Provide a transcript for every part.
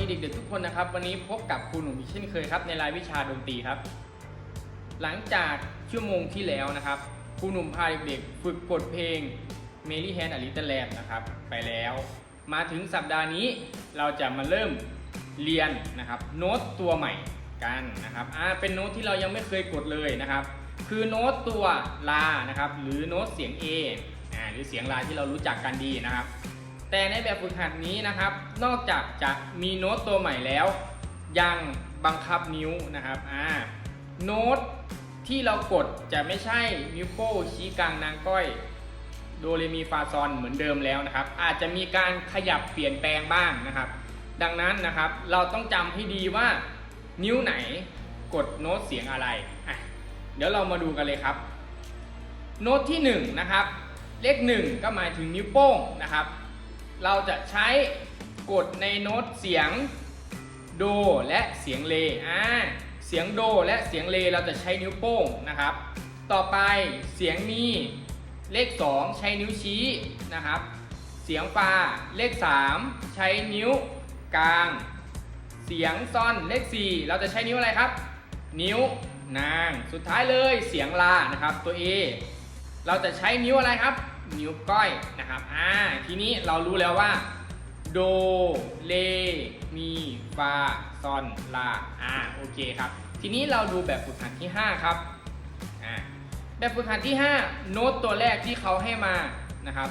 ดีเด็กๆทุกคนนะครับ วันนี้พบกับครูหนุ่มอีกเช่นเคยครับ ในรายวิชาดนตรีครับ หลังจากชั่วโมงที่แล้วนะครับครูหนุ่มพาเด็กๆ ฝึกกดเพลง Mary Hand a Little Lamb นะครับ ไปแล้ว มาถึงสัปดาห์นี้เราจะมาเริ่มเรียนนะครับโน้ตตัวใหม่กันนะครับอ่าเป็นโน้ตที่เรายังไม่เคยกดเลยนะครับ คือโน้ตตัวลานะครับ หรือโน้ตเสียง A อ่าหรือเสียงลาที่เรารู้จักกันดีนะครับ แต่ในแบบฝึกหัดนี้นะครับ นอกจากจะมีโน้ตตัวใหม่แล้ว ยังบังคับนิ้วนะครับอ่าโน้ตที่เรากดจะไม่ใช่นิ้วโป้งชี้กลางนางก้อยโดเรมีฟาซอนเหมือนเดิมแล้วนะครับ อาจจะมีการขยับเปลี่ยนแปลงบ้างนะครับ ดังนั้นนะครับเราต้องจำให้ดีว่านิ้วไหนกดโน้ตเสียงอะไรอะเดี๋ยวเรามาดูกันเลยครับ โน้ตที่1นะครับเลข1ก็หมายถึงนิ้วโป้งนะครับ เราจะใช้กดในโน้ตเสียงโดและเสียงเลอ่าเสียงโดและเสียงเลเราจะใช้นิ้วโป้งนะครับ ต่อไปเสียงมีเลข 2 ใช้นิ้วชี้นะครับ เสียงฟาเลข 3 ใช้นิ้วกลาง เสียงซ่อนเลข 4 เราจะใช้นิ้วอะไรครับ นิ้วนาง สุดท้ายเลยเสียงลานะครับตัว A เราจะใช้นิ้วอะไรครับ นิ้วก้อยนะครับอ่าทีนี้เรารู้แล้วว่าโดเลมีฟาซอนลาอ่าโอเคครับ ทีนี้เราดูแบบฝึกหัดที่ 5 ครับอ่าแบบฝึกหัดที่ 5 โน้ตตัวแรกที่เขาให้มานะครับ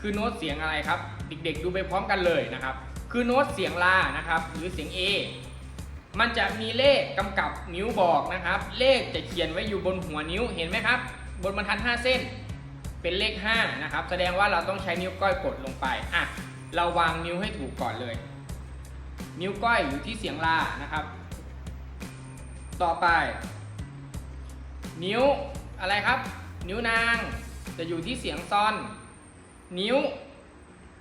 คือโน้ตเสียงอะไรครับ เด็กๆดูไปพร้อมกันเลยนะครับ คือโน้ตเสียงลานะครับ หรือเสียง A มันจะมีเลขกำกับนิ้วบอกนะครับ เลขจะเขียนไว้อยู่บนหัวนิ้วเห็นไหมครับ บนบรรทัด 5 เส้น เป็นเลข5นะครับแสดงว่าเราต้องใช้นิ้วก้อยกดลงไปอะเราวางนิ้วให้ถูกก่อนเลย นิ้วก้อยอยู่ที่เสียงลานะครับ ต่อไป นิ้วอะไรครับ นิ้วนางจะอยู่ที่เสียงซอน นิ้ว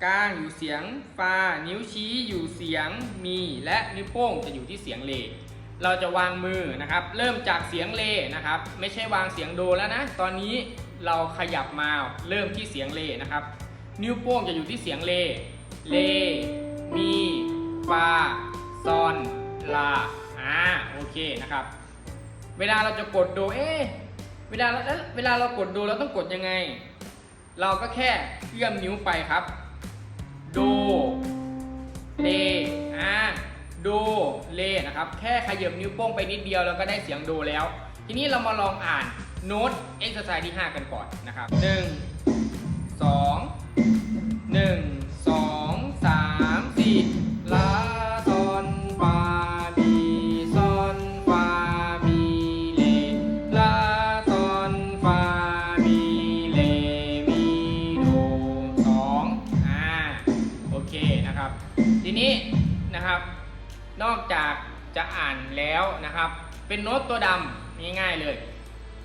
กลางอยู่เสียงฟา นิ้วชี้อยู่เสียงมี และนิ้วโป้งจะอยู่ที่เสียงเล เราจะวางมือนะครับ เริ่มจากเสียงเลนะครับ ไม่ใช่วางเสียงโดแล้วนะ ตอนนี้ เราขยับมาเริ่มที่เสียงเลนะครับ นิ้วโป้งจะอยู่ที่เสียงเล เล มี ฟา ซอน ลา อ่า โอเคนะครับ เวลาเราจะกดโด เอ๊ะเวลาเราเวลาเรากดโดเราต้องกดยังไง เราก็แค่เอื้อมนิ้วไปครับ โด เล อ่า โด เล นะครับ แค่ขยับนิ้วโป้งไปนิดเดียวเราก็ได้เสียงโดแล้ว ทีนี้เรามาลองอ่าน โน้ตเอ็กซ์ไซส์ที่ 5 กันก่อนนะครับ 1 2 1 2 3 4ลาซอนฟามีซอนฟามีเลลาซอนฟามีเลมีโดสองอ่าโอเคนะครับ ทีนี้นะครับนอกจากจะอ่านแล้วนะครับ เป็นโน้ตตัวดำง่ายๆเลย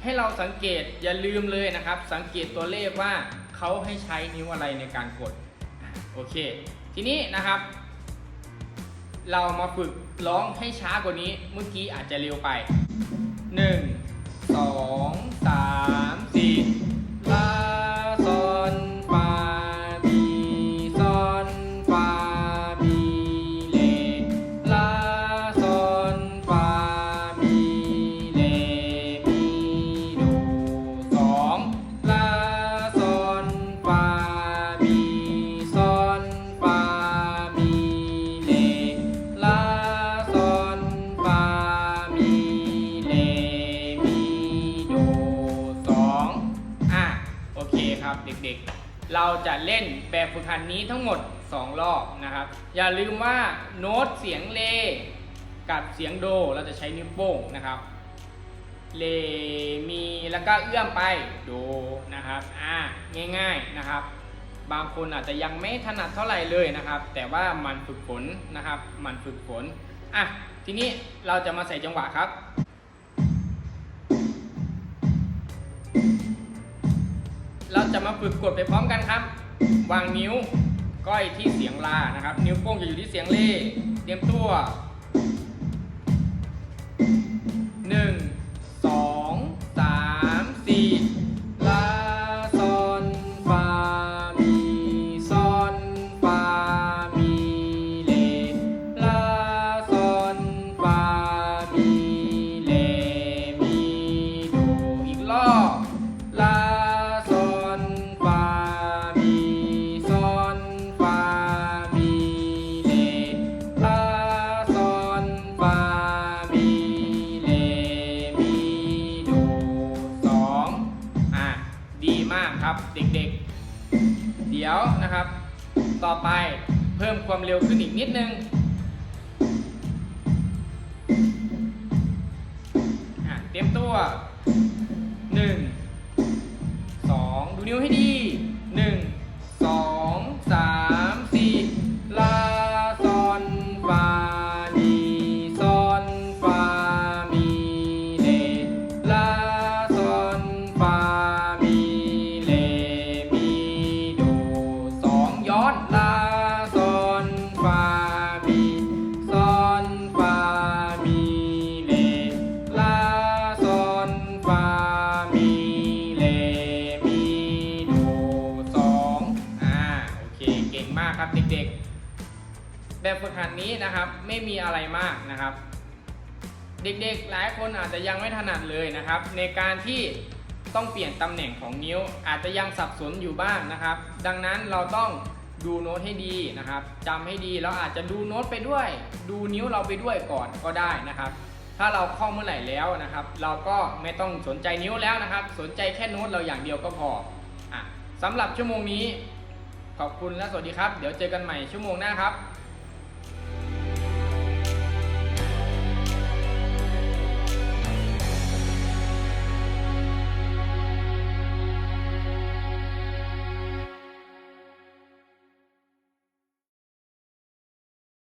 ให้เราสังเกตอย่าลืมเลยนะครับ สังเกตตัวเลขว่าเขาให้ใช้นิ้วอะไรในการกดโอเค ทีนี้นะครับ เรามาฝึกร้องให้ช้ากว่านี้เมื่อกี้อาจจะเร็วไป 1 2 3 4 เคครับเด็กๆ เราจะเล่นแบบฝึกหัดนี้ทั้งหมด 2 รอบนะครับ อย่าลืมว่าโน้ตเสียงเลกับเสียงโดเราจะใช้นิ้วโป้งนะครับเลมีแล้วก็เอื้อมไปโดนะครับอ่าง่าย ๆนะครับ บางคนอาจจะยังไม่ถนัดเท่าไหร่เลยนะครับ แต่ว่ามันฝึกฝนนะครับ มันฝึกฝนอะทีนี้เราจะมาใส่จังหวะครับ เราจะมาฝึกกดไปพร้อมกันครับ วางนิ้วก้อยที่เสียงลานะครับ นิ้วโป้งจะอยู่ที่เสียงเล่เตรียมตัว ยวนะครับ ต่อไปเพิ่มความเร็วขึ้นอีกนิดนึงอะเตรียมตัว 1 2 ดูนิ้วให้ดี แบบฝึกหัดนี้นะครับไม่มีอะไรมากนะครับ เด็กๆหลายคนอาจจะยังไม่ถนัดเลยนะครับ ในการที่ต้องเปลี่ยนตำแหน่งของนิ้ว อาจจะยังสับสนอยู่บ้างนะครับ ดังนั้นเราต้องดูโน้ตให้ดีนะครับจำให้ดีแล้วอาจจะดูโน้ตไปด้วย ดูนิ้วเราไปด้วยก่อนก็ได้นะครับ ถ้าเราคล่องเมื่อไหร่แล้วนะครับ เราก็ไม่ต้องสนใจนิ้วแล้วนะครับ สนใจแค่โน้ตเราอย่างเดียวก็พออะสำหรับชั่วโมงนี้ ขอบคุณและสวัสดีครับ เดี๋ยวเจอกันใหม่ชั่วโมงหน้าครับ